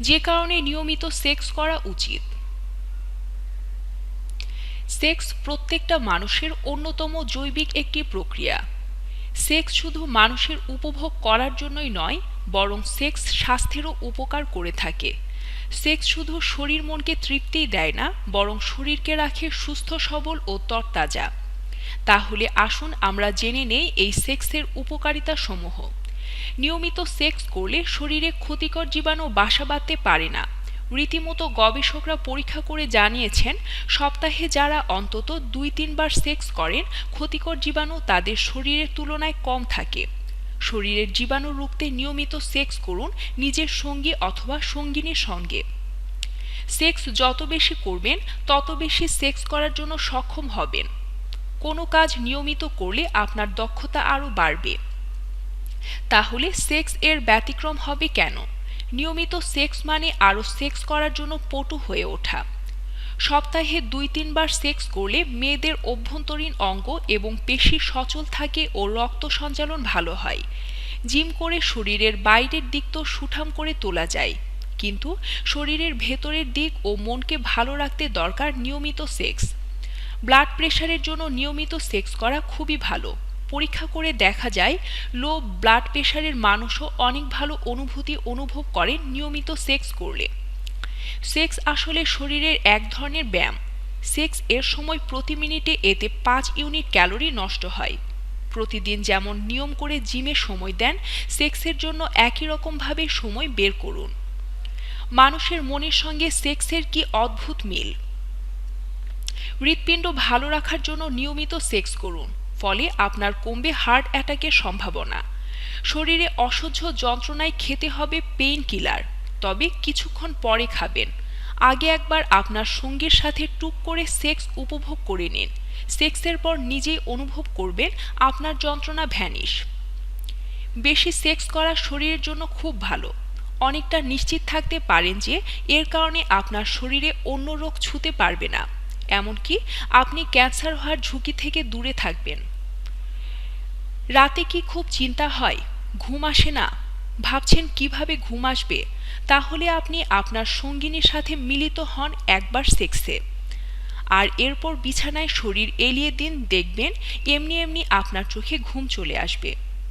যে কারণে নিয়মিত সেক্স করা উচিত। সেক্স প্রত্যেকটা মানুষের অন্যতম জৈবিক একটি প্রক্রিয়া। সেক্স শুধু মানুষের উপভোগ করার জন্যই নয়, বরং সেক্স স্বাস্থ্যেরও উপকার করে থাকে। সেক্স শুধু শরীর মনকে তৃপ্তিই দেয় না, বরং শরীরকে রাখে সুস্থ, সবল ও তরতাজা। তাহলে আসুন আমরা জেনে নেই এই সেক্সের উপকারিতা সমূহ নিয়মিত সেক্স করলে শরীরে ক্ষতিকর জীবাণু বাসা বাঁধতে পারে না। রীতিমতো গবেষকরা পরীক্ষা করে জানিয়েছেন, সপ্তাহে যারা অন্তত দুই তিনবার সেক্স করেন, ক্ষতিকর জীবাণু তাদের শরীরের তুলনায় কম থাকে। শরীরের জীবাণু রুখতে নিয়মিত সেক্স করুন নিজের সঙ্গী অথবা সঙ্গিনীর সঙ্গে। সেক্স যত বেশি করবেন, তত বেশি সেক্স করার জন্য সক্ষম হবেন। কোনো কাজ নিয়মিত করলে আপনার দক্ষতা আরও বাড়বে। তাহলে সেক্স এর ব্যতিক্রম হবে কেন? নিয়মিত সেক্স মানে আরও সেক্স করার জন্য পটু হয়ে ওঠা। সপ্তাহে দুই তিনবার সেক্স করলে মেয়েদের অভ্যন্তরীণ অঙ্গ এবং পেশি সচল থাকে ও রক্ত সঞ্চালন ভালো হয়। জিম করে শরীরের বাইরের দিক তো সুঠাম করে তোলা যায়। কিন্তু শরীরের ভেতরের দিক ও মনকে ভালো রাখতে দরকার নিয়মিত সেক্স ব্লাড প্রেশারের জন্য নিয়মিত সেক্স করা খুবই ভালো। পরীক্ষা করে দেখা যায় লো ব্লাড প্রেশারের মানুষও অনেক ভালো অনুভূতি অনুভব করে নিয়মিত সেক্স করলে। সেক্স আসলে শরীরের এক ধরনের ব্যায়াম। সেক্স এর সময় প্রতি মিনিটে এতে পাঁচ ইউনিট ক্যালোরি নষ্ট হয়। প্রতিদিন যেমন নিয়ম করে জিমে সময় দেন সেক্সের জন্য একই রকমভাবে সময় বের করুন। মানুষের মনের সঙ্গে সেক্সের কি অদ্ভুত মিল? হৃৎপিণ্ড ভালো রাখার জন্য নিয়মিত সেক্স করুন। ফলে আপনার কমবে হার্ট অ্যাটাকের সম্ভাবনা। শরীরে অসহ্য যন্ত্রণায় খেতে হবে পেইন কিলার তবে কিছুক্ষণ পরে খাবেন। আগে একবার আপনার সঙ্গীর সাথে টুক করে সেক্স উপভোগ করে নিন। সেক্সের পর নিজেই অনুভব করবেন আপনার যন্ত্রণা ভ্যানিশ। বেশি সেক্স করা শরীরের জন্য খুব ভালো। অনেকটা নিশ্চিত থাকতে পারেন যে এর কারণে আপনার শরীরে অন্য রোগ ছুতে পারবে না। এমনকি আপনি ক্যান্সার হওয়ার ঝুঁকি থেকে দূরে থাকবেন। রাতে কি খুব চিন্তা হয়? ঘুম আসে না। ভাবছেন কীভাবে ঘুম আসবে? তাহলে আপনি আপনার সঙ্গিনীর সাথে মিলিত হন একবার সেক্সে। আর এরপর বিছানায় শরীর এলিয়ে দিন, দেখবেন এমনি এমনি আপনার চোখে ঘুম চলে আসবে।